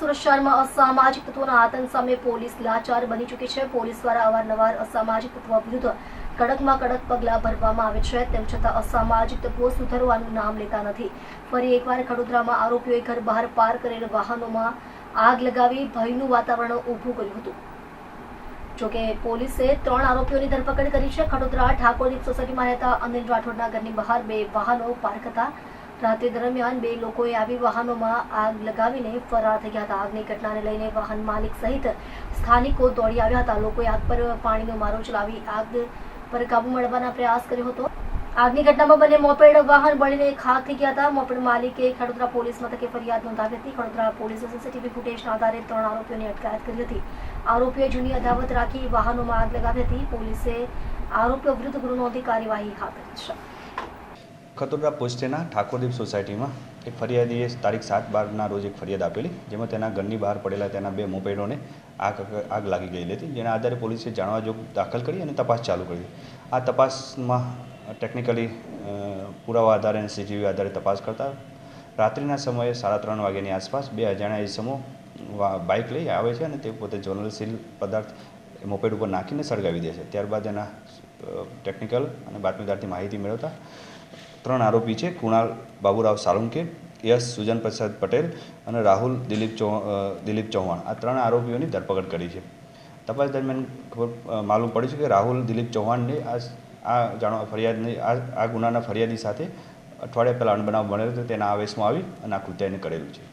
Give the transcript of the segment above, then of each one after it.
સુરત શહેરમાં અસામાજિક તત્વોના આતંક સામે પોલીસ લાચાર બની ચૂકી છે. પોલીસ દ્વારા અવારનવાર અસામાજિક તત્વો વિરુદ્ધ કડકમાં કડક પગલાં ભરવામાં આવે છે. તેમ છતાં અસામાજિક તત્વો સુધરવાનું નામ લેતા નથી. ફરી એકવાર ખડોદરામાં આરોપીઓએ ઘર બહાર પાર કરેલ વાહનોમાં આગ લગાવી ભયનું વાતાવરણ ઊભું કર્યું હતું. જોકે પોલીસે ત્રણ આરોપીઓની ધરપકડ કરી છે. ખડોદરા ઠાકોરદીપ સોસાયટીમાં રહેતા અનિલ રાઠોડના ઘરની બહાર બે વાહનો પાર્ક હતા. રાત્રિ દરમિયાન બે લોકોએ આવી વાહનોમાં આગ લગાવીને ફરાર થઈ ગયા હતા. આગની ઘટનાને લઈને વાહન માલિક સહિત સ્થાનિકો દોડી આવ્યા હતા. લોકોએ આગ પર પાણીનો મારો ચલાવી આગ પર કાબુ મેળવવાના પ્રયાસ કર્યો હતો. આગની ઘટનામાં બંને મોપેડ વાહન બળીને ખાક થઈ ગયા હતા. મોપેડ માલિકે ખડોદરા પોલીસ મથકે ફરિયાદ નોંધાવી હતી. ખડોદરા પોલીસે સીસીટીવી ફૂટેજના આધારે ત્રણ આરોપીઓની અટકાયત કરી હતી. આરોપીઓએ જૂની અદાવત રાખી વાહનોમાં આગ લગાવી હતી. પોલીસે આરોપીઓ વિરુદ્ધ ગુનો નોંધી કાર્યવાહી હાથ ધરી છે. ખતોદરા પોસ્ટેના ઠાકોરદીપ સોસાયટીમાં એક ફરિયાદીએ તારીખ સાત બારના રોજ એક ફરિયાદ આપેલી, જેમાં તેના ઘરની બહાર પડેલા તેના બે મોપેડોને આગ આગ લાગી ગયેલી હતી, જેના આધારે પોલીસે જાણવા જોગ દાખલ કરી અને તપાસ ચાલુ કરી. આ તપાસમાં ટેકનિકલી પુરાવા આધારે અને સીસીટીવી આધારે તપાસ કરતા રાત્રિના સમયે સાડા ત્રણ વાગ્યાની આસપાસ બે અજાણ્યા ઇસમો બાઇક લઈ આવે છે અને તે પોતે જ્વલનશીલ પદાર્થ મોપેડ ઉપર નાખીને સળગાવી દે છે. ત્યારબાદ એના ટેકનિકલ અને બાતમીદારથી માહિતી મેળવતા ત્રણ આરોપી છે, કુણાલ બાબુરાવ સાલુંકે, યશ સુજન પ્રસાદ પટેલ અને રાહુલ દિલીપ ચૌ દિલીપ ચૌહાણ. આ ત્રણ આરોપીઓની ધરપકડ કરી છે. તપાસ દરમિયાન ખબર માલુમ પડ્યું છે કે રાહુલ દિલીપ ચૌહાણને આ આ જાણવા ફરિયાદની, આ આ ગુનાના ફરિયાદી સાથે અઠવાડિયા પહેલાં અણબનાવ બનેલો હતો, તેના આવેશમાં આવી અને આ કૃત્યને કરેલું છે.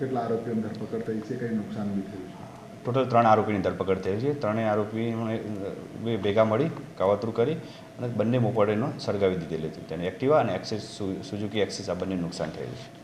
કેટલા આરોપીઓની ધરપકડ થઈ છે? કંઈ નુકસાન બી થયું છે? ટોટલ ત્રણ આરોપીની ધરપકડ થઈ છે. ત્રણેય આરોપીઓને ભેગા મળી, કાવતરું કરી અને બંને મોપડેનો સળગાવી દીધેલી હતી. તેને એક્ટિવા અને એક્સિસ સુઝુકી એક્સિસ આ બંને નુકસાન થયેલું છે.